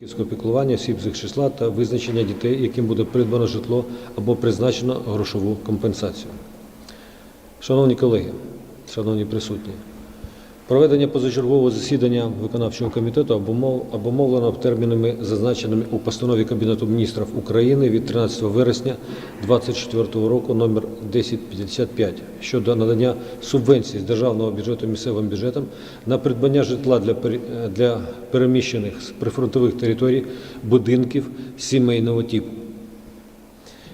Піклування осіб з їх числа та визначення дітей, яким буде придбано житло або призначено грошову компенсацію. Шановні колеги, шановні присутні, проведення позачергового засідання виконавчого комітету обумовлено термінами, зазначеними у постанові Кабінету міністрів України від 13 вересня 2024 року номер 1055 щодо надання субвенцій з державного бюджету місцевим бюджетам на придбання житла для, переміщених з прифронтових територій будинків сімейного типу.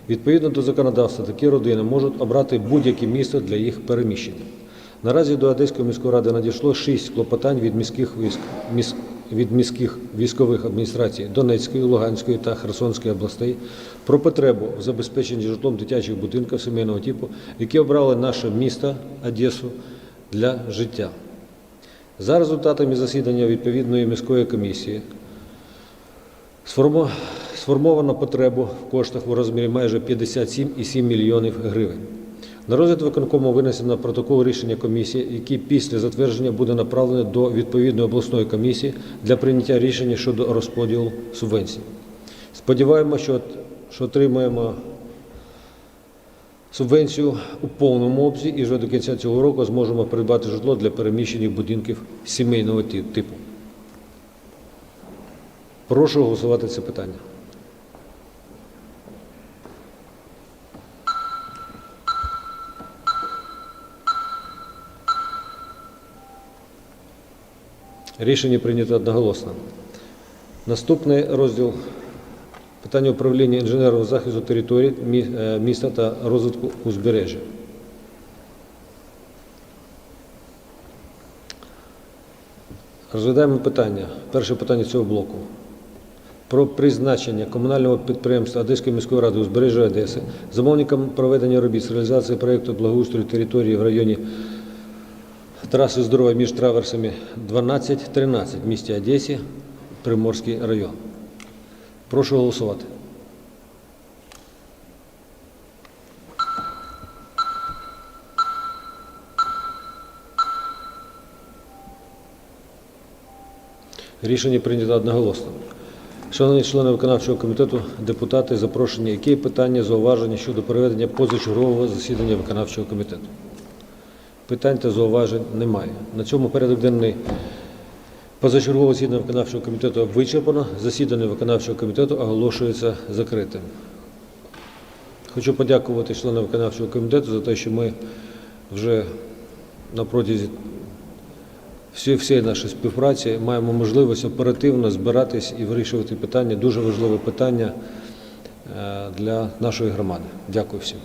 Відповідно до законодавства, такі родини можуть обрати будь-яке місто для їх переміщення. Наразі до Одеської міської ради надійшло шість клопотань від міських військ міс- від міських військових адміністрацій Донецької, Луганської та Херсонської областей про потребу в забезпеченні житлом дитячих будинків сімейного типу, які обрали наше місто Одесу для життя. За результатами засідання відповідної міської комісії Сформовано потребу в коштах у розмірі майже 57,7 мільйонів гривень. На розгляд виконкому винесено протокол рішення комісії, який після затвердження буде направлений до відповідної обласної комісії для прийняття рішення щодо розподілу субвенцій. Сподіваємося, що, що отримаємо субвенцію у повному обсязі і вже до кінця цього року зможемо придбати житло для переміщених будинків сімейного типу. Прошу голосувати це питання. Рішення прийнято одноголосно. Наступний розділ питання управління інженерного захисту територій е, міста та розвитку узбережжя. Розглядаємо питання. Перше питання цього блоку. Про призначення комунального підприємства Одеської міської ради узбережжя Одеси замовником проведення робіт з реалізації проєкту благоустрою території в районі траси здоров'я між траверсами 12-13 в місті Одесі, Приморський район. Прошу голосувати. Рішення прийнято одноголосно. Шановні члени виконавчого комітету, депутати, запрошені, які питання, зауваження щодо проведення позачергового засідання виконавчого комітету? Питань та зауважень немає. На цьому порядок денний позачергового засідання виконавчого комітету вичерпано. Засідання виконавчого комітету оголошується закритим. Хочу подякувати членам виконавчого комітету за те, що ми вже на протязі всі, всієї нашої співпраці маємо можливість оперативно збиратись і вирішувати питання, дуже важливе питання е, для нашої громади. Дякую всім.